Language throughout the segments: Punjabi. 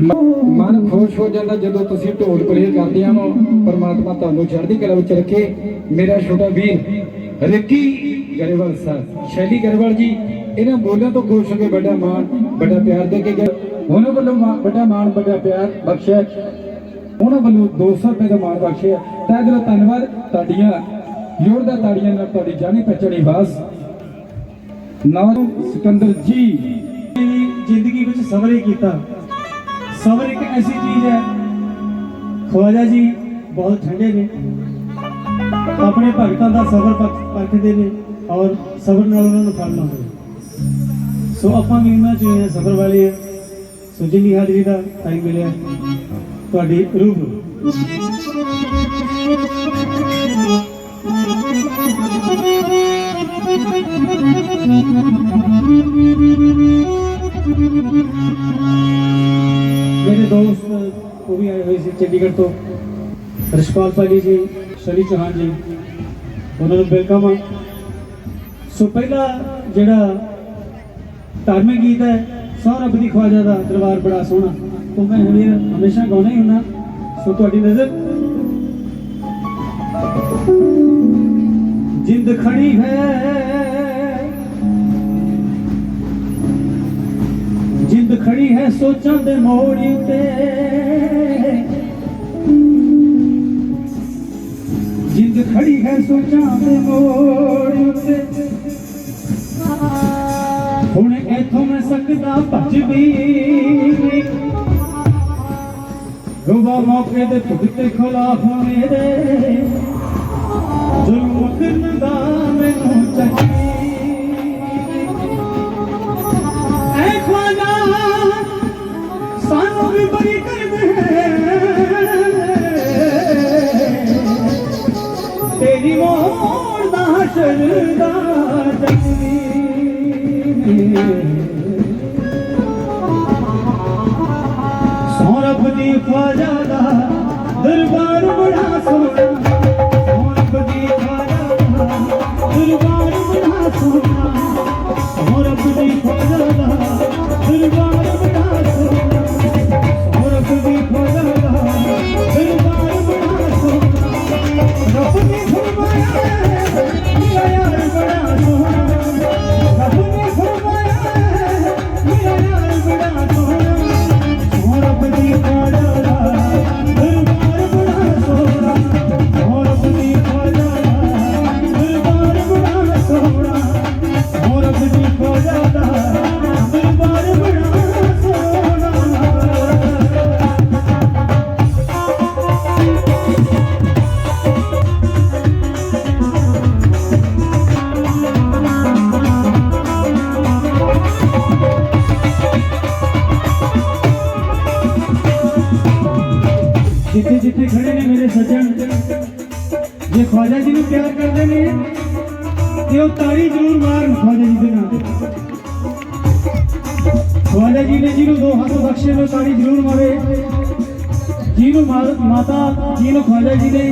ਮਨ ਖੁਸ਼ ਹੋ ਜਾਂਦਾ ਜਦੋਂ ਤੁਸੀਂ ਢੋਲ ਪਲੇ ਕਰਦੇ ਆ ਪਰਮਾਤਮਾ ਤੁਹਾਨੂੰ ਚੜ੍ਹਦੀ ਕਲਾ ਵਿੱਚ ਰੱਖੇ। ਮੇਰਾ ਛੋਟਾ ਵੀਰ ਰਿੱਕੀ ਗਰੇਵਾਲ ਸਾਹਿਬ ਸ਼ੈਲੀ ਗਰੇਵਾਲ ਜੀ, ਇਹਨਾਂ ਬੋਲਿਆਂ ਤੋਂ ਖੁਸ਼ ਹੋ ਕੇ ਵੱਡਾ ਮਾਣ, ਵੱਡਾ ਪਿਆਰ ਦੇ ਕੇ ਗਏ। ਉਹਨਾਂ ਵੱਲੋਂ ਮਾ- ਵੱਡਾ ਮਾਣ, ਵੱਡਾ ਪਿਆਰ ਬਖਸ਼ਿਆ। ਉਹਨਾਂ ਵੱਲੋਂ 200 ਰੁਪਏ ਦਾ ਮਾਣ ਬਖਸ਼ਿਆ। ਤਾਂ ਦਿਲੋਂ ਧੰਨਵਾਦ। ਤੁਹਾਡੀਆਂ ਜ਼ੋਰਦਾਰ ਤਾੜੀਆਂ ਨਾਲ ਤੁਹਾਡੀ ਜਾਣੀ ਪਛਾਣੀ ਆਵਾਜ਼ ਨਾਮ ਸਿਕੰਦਰ ਜੀ, ਜ਼ਿੰਦਗੀ ਵਿੱਚ ਸਬਰ ਹੀ ਕੀਤਾ। ਸਬਰ ਇੱਕ ਐਸੀ ਚੀਜ਼ ਹੈ। ਖਵਾਜਾ ਜੀ ਬਹੁਤ ਠੰਡੇ ਨੇ। ਆਪਣੇ ਭਗਤਾਂ ਦਾ ਸਬਰ ਪਰਖ- ਪਰਖਦੇ ਨੇ ਔਰ ਸਬਰ ਨਾਲ ਉਹਨਾਂ ਨੂੰ ਫਲ ਲਾਉਂਦੇ ਸੋ ਆਪਾਂ ਵੀ ਉਹਨਾਂ ਚ ਸਬਰ ਵਾਲੇ ਆ ਸੋ ਜਿੰਨੀ ਹਾਜ਼ਰੀ ਦਾ ਟਾਈਮ ਮਿਲਿਆ, ਤੁਹਾਡੀ ਰੂਹ ਨੂੰ। ਮੇਰੇ ਦੋਸਤ ਉਹ ਵੀ ਆਏ ਹੋਏ ਸੀ ਚੰਡੀਗੜ੍ਹ ਤੋਂ ਰਿਸ਼ਪਾਲ ਪਾਲੀ ਜੀ ਸਨੀ ਚੌਹਾਨ ਜੀ ਉਹਨਾਂ ਨੂੰ ਵੈਲਕਮ ਆ ਸੋ ਪਹਿਲਾ ਜਿਹੜਾ ਧਾਰਮਿਕ ਗੀਤ ਹੈ ਸੌ ਰੱਬ ਦੀ ਖਵਾਜਾ ਦਾ ਦਰਬਾਰ ਬੜਾ ਸੋਹਣਾ ਉਹ ਮੈਂ ਹਮੇ- ਹਮੇਸ਼ਾ ਗਾਉਣਾ ਹੀ ਹੁੰਦਾ ਸੋ ਤੁਹਾਡੀ ਨਜ਼ਰ ਜਿੰਦ ਖੜੀ ਹੈ ਜਿੰਦ ਖੜੀ ਹੈ ਸੋਚਾਂ ਦੇ ਮੋੜ ਉਤੇ। ਜਿੰਦ ਖੜੀ ਹੈ ਸੋਚਾਂ ਦੇ ਮੋੜ ਉਤੇ। ਹੁਣ ਇਥੋਂ ਮੈਂ ਸਕਦਾ ਭੱਜ ਵੀ। ਰੋਵਾ ਮੌਕੇ ਦੇ ਭੁਗਤੇ ਖਿਲਾਫ ਮੇਰੇ ਜ਼ੁਲਮ ਕਰਨ ਦਾ ਦਾ ਹਸ਼ਰ ਖਵਾਜਾ ਜੀ ਨੂੰ ਪਿਆਰ ਕਰਦੇ ਨੇ ਤੇ ਉਹ ਤਾੜੀ ਜ਼ਰੂਰ ਮਾਰਨ ਖਵਾਜਾ ਜੀ ਦੇ ਨਾਮ ਤੇ ਖਵਾਜਾ ਜੀ ਨੇ ਜਿਹਨੂੰ ਦੋ ਹੱਥ ਬਖਸ਼ੇ ਨੇ ਤਾੜੀ ਜ਼ਰੂਰ ਮਾਰੇ। ਜਿਹਨੂੰ ਮਾਤਾ ਜੀ ਖਵਾਜਾ ਜੀ ਨੇ।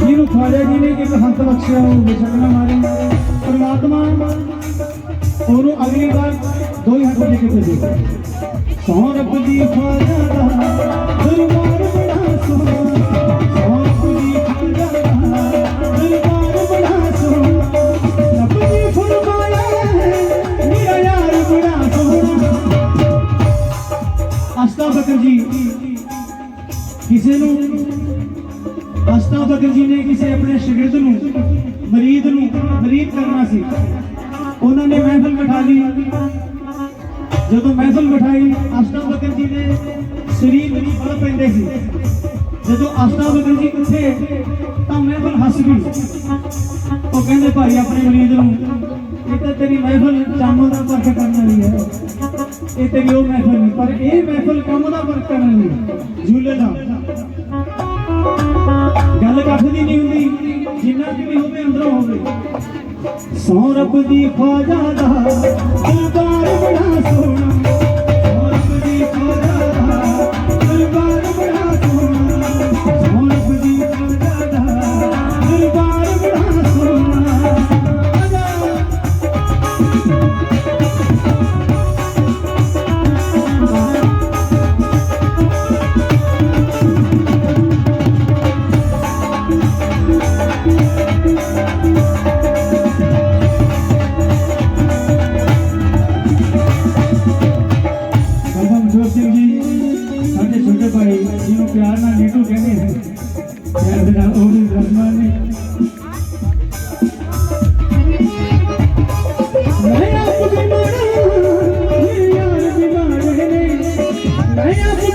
ਜਿਹਨੂੰ ਖਵਾਜਾ ਜੀ ਨੇ ਇੱਕ ਹੱਥ ਬਖਸ਼ਿਆ, ਉਹ ਬੇਸ਼ੱਕ ਨਾ ਮਾਰੇ। ਪਰਮਾਤਮਾ ਉਹਨੂੰ ਅਗਲੀ ਵਾਰ ਦੋ ਹੀ ਹੱਥ ਦੇ। ਕੇ ਭੇਜੇ ਸੌਰਭ ਦੀ ਖਵਾਜਾ ਅਸਤਾਫਕਰ ਜੀ ਨੇ ਕਿਸੇ ਆਪਣੇ ਸ਼ਾਗਿਰਦ ਨੂੰ, ਮਰੀਦ ਨੂੰ ਮਰੀਦ ਕਰਨਾ ਸੀ। ਉਹਨਾਂ ਨੇ ਮਹਿਫਲ ਬਿਠਾ ਲਈ। ਜਦੋਂ ਮਹਿਫਲ ਬਿਠਾਈ ਅਸ਼ਟਾਵਕਰ ਜੀ ਨੇ ਸਰੀਰ ਵਿੱਚ ਫੜ ਪੈਂਦੇ ਸੀ। ਜਦੋਂ ਅਸ਼ਟਾਵਕਰ ਜੀ ਉੱਠੇ, ਤਾਂ ਮਹਿਫਲ ਹੱਸ ਗਈ। ਉਹ ਕਹਿੰਦੇ, ਭਾਈ, ਆਪਣੇ ਮਰੀਜ਼ ਨੂੰ ਇਹ ਤਾਂ ਤੇਰੀ ਮਹਿਫਲ ਕੰਮ ਦਾ ਪਰਖ ਕਰਨ ਵਾਲੀ ਹੈ। ਇਹ ਤੇਰੀ ਉਹ ਮਹਿਫਲ ਨਹੀਂ, ਪਰ ਇਹ ਮਹਿਫਲ ਕੰਮ ਦਾ ਪਰਖ ਕਰਨ ਵਾਲੀ ਹੈ। ਝੂਲੇ ਦਾ। ਗੱਲ ਕੱਖ ਦੀ ਨਹੀਂ ਹੁੰਦੀ, ਜਿੰਨਾ ਕਿ ਵੀ ਹੋਵੇ ਅੰਦਰੋਂ ਹੋਵੇ। ਸੌਰਭ ਦੀ ਖਵਾਜਾ ਦਾ ਦਰਬਾਰ ਬੜਾ ਸੋਹਣਾ। Hurry!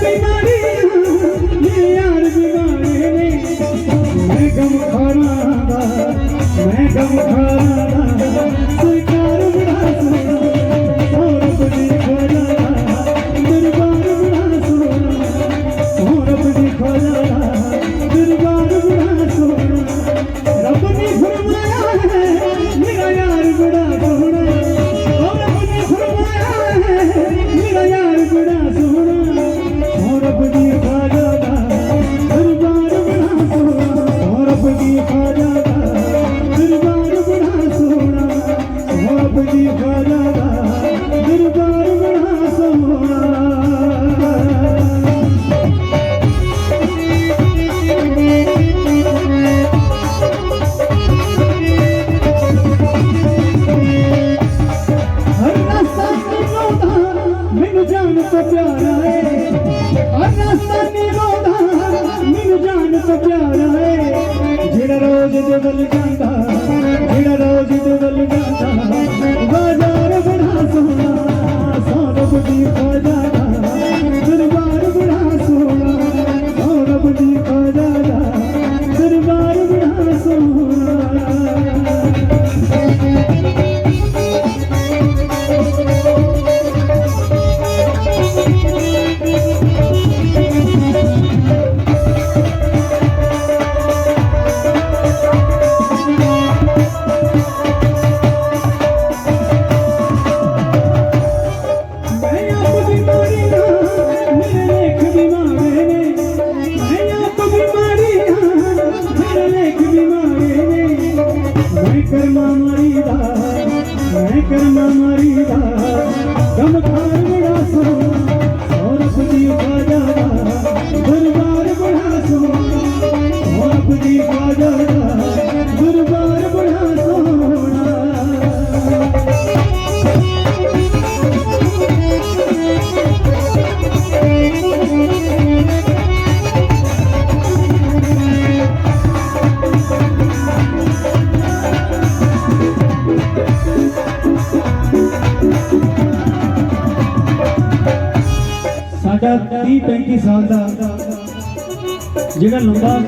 ਜਿਹੜਾ ਲੰਬਾ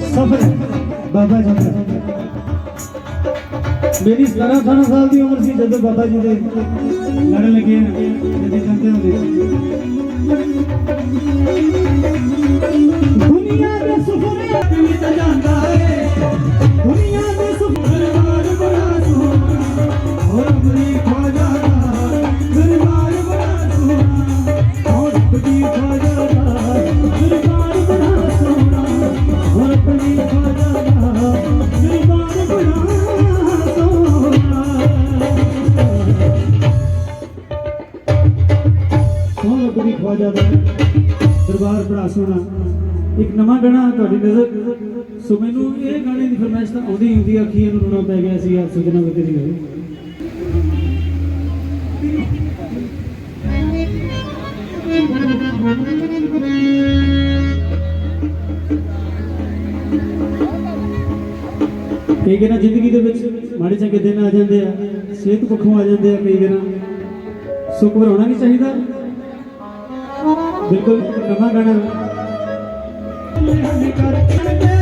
ਸਫ਼ਰ ਬਾਬਾ ਜੀ ਦਾ। ਮੇਰੀ 17 18 ਸਾਲ ਦੀ ਉਮਰ ਸੀ ਜਦੋਂ ਬਾਬਾ ਜੀ ਦੇ ਲੜਨ ਲੱਗੇ ਜਦੋਂ ਜਾਂਦੇ ਹੁੰਦੇ ਨਵਾਂ ਗਾਣਾ ਤੁਹਾਡੀ ਨਜ਼ਰ। ਸੋ ਮੈਨੂੰ ਇਹ ਗਾਣੇ ਦੀ ਫਰਮਾਇਸ਼ ਤਾਂ ਆਉਂਦੀ ਹੁੰਦੀ ਆ ਖੀਰ ਨੂੰ ਰੋਣਾ ਪੈ ਗਿਆ ਸੀ, ਆਪ ਸੁਜਣਾ ਵਿੱਚ ਦੀ ਗੱਲ ਕਈ ਵਾਰ ਜ਼ਿੰਦਗੀ ਦੇ ਵਿੱਚ ਮਾੜੇ ਚੰਗੇ ਦਿਨ ਆ ਜਾਂਦੇ ਆ, ਸਿਹਤ ਪੱਖੋਂ ਆ ਜਾਂਦੇ ਆ ਕਈ ਵਾਰ। ਸੋ ਘਬਰਾਉਣਾ ਨਹੀਂ ਚਾਹੀਦਾ। ਬਿਲਕੁਲ ਨਵਾਂ ਗਾਣਾ। हमें कर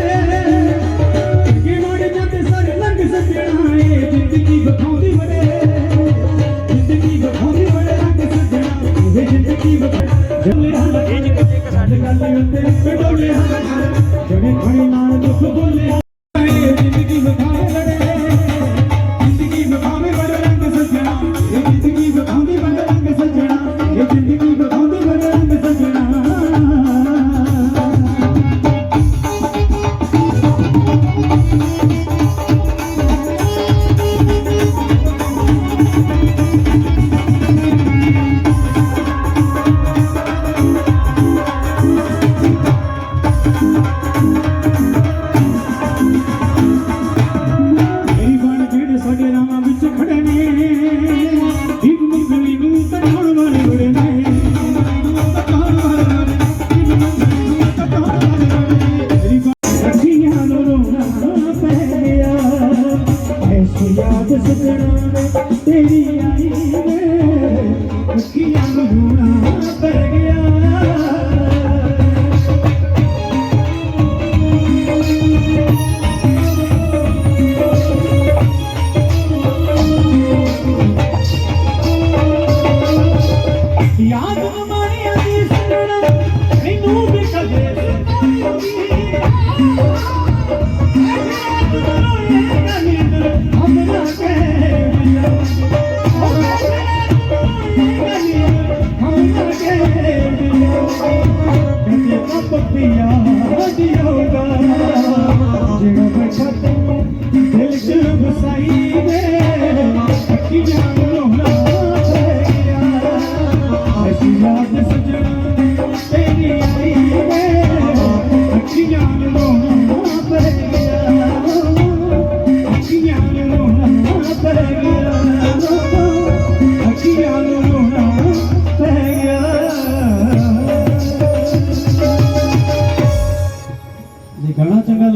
दिल शुभ साई दे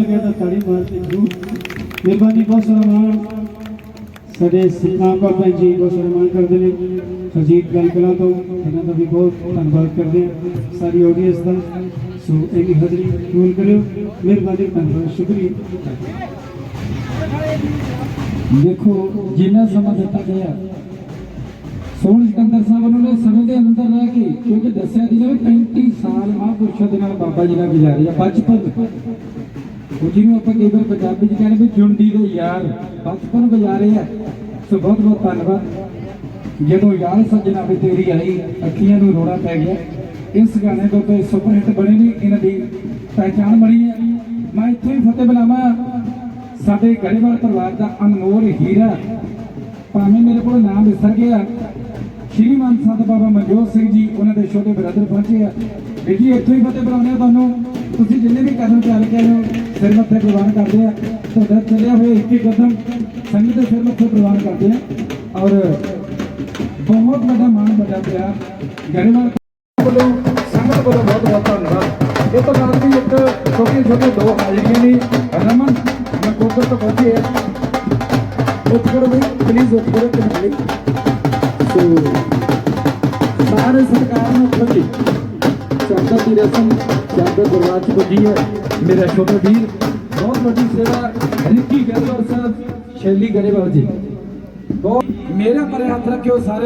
ਗਿਆ ਤਾੜੀ ਮਾਰ ਕੇ ਜ਼ਰੂਰ ਮਿਹਰਬਾਨੀ ਬਹੁਤ ਸਾਰਾ ਮਾਣ। ਸਾਡੇ ਸਤਨਾਮ ਬਾਬਾ ਜੀ ਬਹੁਤ ਸਾਰਾ ਕਰਦੇ ਨੇ। ਹਰਜੀਤ ਗੱਲ ਕਲਾਂ ਤੋਂ ਇਹਨਾਂ ਦਾ ਵੀ ਬਹੁਤ ਧੰਨਵਾਦ ਕਰਦੇ ਹਾਂ। ਸਾਰੀ ਆਡੀਅנס ਦਾ। ਸੋ ਇਹਦੀ ਹਾਜ਼ਰੀ ਕਬੂਲ ਕਰਿਓ। ਮਿਹਰਬਾਨੀ, ਧੰਨਵਾਦ, ਸ਼ੁਕਰੀਆ। ਦੇਖੋ, ਜਿੰਨਾ ਸਮਾਂ ਦਿੱਤਾ ਗਿਆ, ਸੋਹਣ ਸਿਕੰਦਰ ਸਾਹਿਬ ਉਹਨਾਂ ਨੇ ਸਮੇਂ ਦੇ ਅੰਦਰ ਰਹਿ ਕੇ ਕਿਉਂਕਿ ਦੱਸਿਆ ਸੀ ਨਾ 35 ਸਾਲ ਮਹਾਂਪੁਰਸ਼ਾਂ ਦੇ ਨਾਲ ਬਾਬਾ ਜੀ ਨਾਲ ਗੁਜ਼ਾਰੇ ਬਚਪਨ ਉਹ ਜਿਹਨੂੰ ਆਪਾਂ ਕਈ ਵਾਰ ਪੰਜਾਬੀ ਚ ਕਹਿੰਦੇ ਵੀ ਜੁੰਡੀ ਦੇ ਯਾਰ, ਬਚਪਨ ਗੁਜ਼ਾਰੇ ਆ। ਸੋ ਬਹੁਤ ਬਹੁਤ ਧੰਨਵਾਦ। ਜਦੋਂ ਯਾਰ ਸੱਜਣਾ ਵੀ ਤੇਰੀ ਆਈ, ਅੱਖੀਆਂ ਨੂੰ ਰੋਣਾ ਪੈ ਗਿਆ। ਇਸ ਗਾਣੇ ਤੋਂ ਤੇ ਸੁਪਰ ਹਿੱਟ ਬਣੇ ਵੀ ਇਹਨਾਂ ਦੀ ਪਹਿਚਾਣ ਬਣੀ ਹੈ ਮੈਂ ਇੱਥੇ ਹੀ ਫਤਿਹ ਬੁਲਾਵਾਂ। ਸਾਡੇ ਗੜੇਵਾਲ ਪਰਿਵਾਰ ਦਾ ਅਨਮੋਲ ਹੀਰਾ, ਭਾਵੇਂ ਮੇਰੇ ਕੋਲ ਨਾਮ ਵਿਸਰ ਗਿਆ ਸ਼੍ਰੀਮਾਨ ਸੰਤ ਬਾਬਾ ਮਨਜੋਤ ਸਿੰਘ ਜੀ, ਉਹਨਾਂ ਦੇ ਛੋਟੇ ਬ੍ਰਦਰ ਪਹੁੰਚੇ ਆ। ਵੀਰ ਜੀ, ਇੱਥੋਂ ਹੀ ਫਤਿਹ ਬੁਲਾਉਂਦੇ ਆ ਤੁਹਾਨੂੰ। ਤੁਸੀਂ ਜਿੰਨੇ ਵੀ ਕਦਮ ਚੱਲ ਕੇ ਆਏ ਹੋ ਸਿਰ ਮੱਥੇ ਪ੍ਰਵਾਨ ਕਰਦੇ ਆ। ਤੁਹਾਡਾ ਚੱਲਿਆ ਹੋਇਆ ਇੱਕ ਹੀ ਕਦਮ ਸੰਗਤ ਦੇ ਸਿਰ ਮੱਥੇ ਪ੍ਰਵਾਨ ਕਰਦੇ ਆ। ਔਰ ਬਹੁਤ ਵੱਡਾ ਮਾਣ, ਵੱਡਾ ਪਿਆਰ। ਗੜੇਵਾਲ ਵੱਲੋਂ ਸੰਗਤ ਵੱਲੋਂ ਬਹੁਤ ਬਹੁਤ ਧੰਨਵਾਦ। ਇਹ ਤੋਂ ਬਾਅਦ ਵੀ ਇੱਕ ਛੋਟੇ ਛੋਟੇ ਦੋ ਹਾਜ਼ਰੀਆਂ ਨੇ ਰਮਨ ਨਕੋਦਰ ਤੋਂ ਪਹੁੰਚੇ ਆ ਉੱਠ ਕਰੋ ਬਈ ਪਲੀਜ਼ ਉੱਠ ਕਰੋ ਤੇ ਸੋ, ਸਾਰੇ ਸਰਕਾਰ ਨੂੰ ਉੱਠੋ ਜੀ ਚਾਦਰ ਦੀ ਰਸਮ ਚਾਦਰ ਦਰਬਾਰ ਚ ਵੱਜੀ ਹੈ। ਮੇਰਾ ਛੋਟਾ ਵੀਰ ਬਹੁਤ ਵੱਡੀ ਸੇਵਾ ਰਿੱਕੀ ਗਰੇਵਾਲ ਸਾਹਿਬ, ਸ਼ੈਲੀ ਗਰੇਵਾਲ ਜੀ। ਬਹੁਤ ਮੇਰੇ ਪਰੇ ਹੱਥ ਰੱਖਿਓ ਸਾਰੇ।